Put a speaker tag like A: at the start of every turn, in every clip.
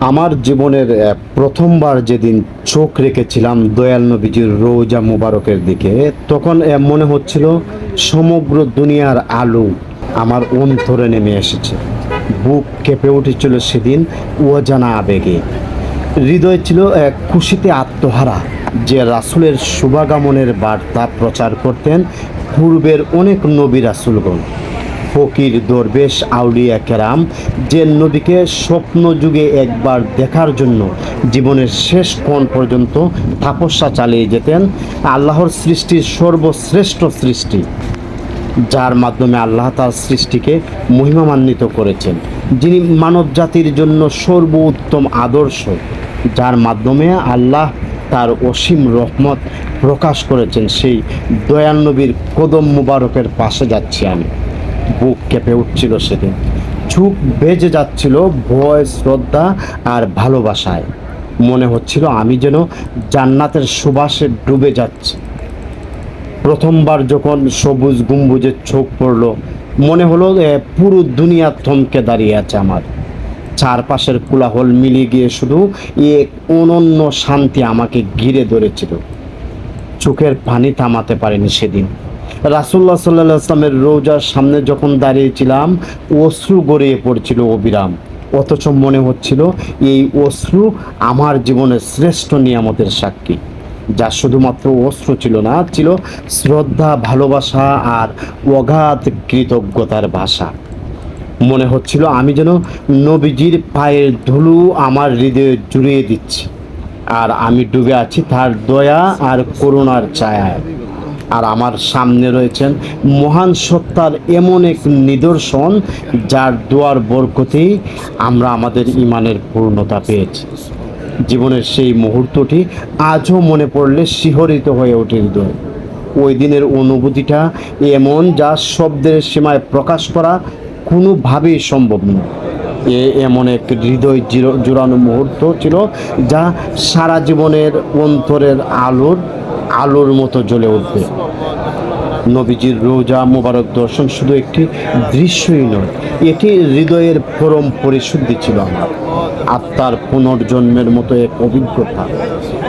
A: আমার জীবনের প্রথমবার যেদিন চোখ রেখেছিলাম দয়াল নবীজির রোজা মুবারকের দিকে, তখন মনে হচ্ছিল সমগ্র দুনিয়ার আলো আমার অন্তরে নেমে এসেছে। বুক কেঁপে উঠেছিল সেদিন অজানা আবেগে। হৃদয় ছিল এক খুশিতে আত্মহারা যে রাসূলের শুভাগমনের বার্তা প্রচার করতেন পূর্বের অনেক নবী রাসূলগণ। ফকির দরবেশ আউলিয়া কেরাম, যে নবীকে স্বপ্ন যুগে একবার দেখার জন্য জীবনের শেষ কোণ পর্যন্ত তাপস্যা চালিয়ে যেতেন, আল্লাহর সৃষ্টির সর্বশ্রেষ্ঠ সৃষ্টি, যার মাধ্যমে আল্লাহ তার সৃষ্টিকে মহিমামান্বিত করেছেন। যিনি মানব জাতির জন্য সর্বোত্তম আদর্শ, যার মাধ্যমে আল্লাহ তার অসীম রহমত প্রকাশ করেছেন, সেই দয়াল নবীর কদম মুবারকের পাশে যাচ্ছি আমি। বুক কেঁপে উঠছিল সেদিন। চুপ বেজে যাচ্ছিল ভয়, শ্রদ্ধা আর ভালোবাসায়। মনে হচ্ছিল আমি যেন জান্নাতের সুবাসে ডুবে যাচ্ছি। প্রথমবার যখন সবুজ গম্বুজের চোখ পড়ল, মনে হলো পুরো দুনিয়া থমকে দাঁড়িয়ে আছে আমার। চারপাশের কোলাহল মিলিয়ে গিয়ে শুধু এক অনন্য শান্তি আমাকে ঘিরে ধরেছিল। চোখের পানি থামাতে পারেনি সেদিন। রাসুল্লাহ সাল্লাহ আসলামের রোজার সামনে যখন দাঁড়িয়েছিলাম, অশ্রু গড়িয়ে পড়ছিল অবিরাম। অথচ মনে হচ্ছিল এই অশ্রু আমার জীবনের শ্রেষ্ঠ নিয়ামতের সাক্ষী, যা শুধুমাত্র অশ্রু ছিল না, ছিল শ্রদ্ধা, ভালোবাসা আর অগাধ কৃতজ্ঞতার ভাষা। মনে হচ্ছিল আমি যেন নবীজির পায়ের ধুলো আমার হৃদয়ে জুড়িয়ে দিচ্ছি, আর আমি ডুবে আছি তার দয়া আর করুণার ছায়ায়। আর আমার সামনে রয়েছেন মহান সত্তার এমন এক নিদর্শন, যার দোয়ার বরকতেই আমরা আমাদের ইমানের পূর্ণতা পেয়েছি। জীবনের সেই মুহূর্তটি আজও মনে পড়লে শিহরিত হয়ে ওঠে হৃদয়। ওই দিনের অনুভূতিটা এমন যা শব্দের সীমায় প্রকাশ করা কোনোভাবেই সম্ভব নয়। এ এমন এক হৃদয় জিরো- জুড়ানো মুহূর্ত ছিল যা সারা জীবনের অন্তরের আলোর আলোর মতো জ্বলে উঠবে। নবীজির রোজা মোবারক দর্শন শুধু একটি দৃশ্যই নয়, এটি হৃদয়ের পরম পরিশুদ্ধি ছিল আমার। আত্মার পুনর্জন্মের মতো এক অভিজ্ঞতা,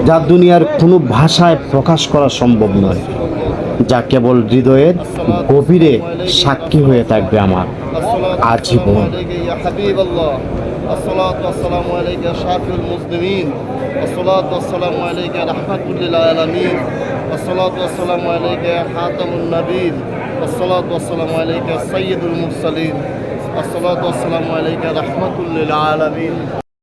A: যা দুনিয়ার কোনো ভাষায় প্রকাশ করা সম্ভব নয়, যা কেবল হৃদয়ের গভীরে সাক্ষী হয়ে থাকবে আমার আজীবন।
B: الصلاة والسلام عليك يا شافي المسلمين. الصلاة والسلام عليك يا رحمة للعالمين. الصلاة والسلام عليك يا خاتم النبيين. الصلاة والسلام عليك يا سيد المرسلين. الصلاة والسلام عليك رحمة للعالمين.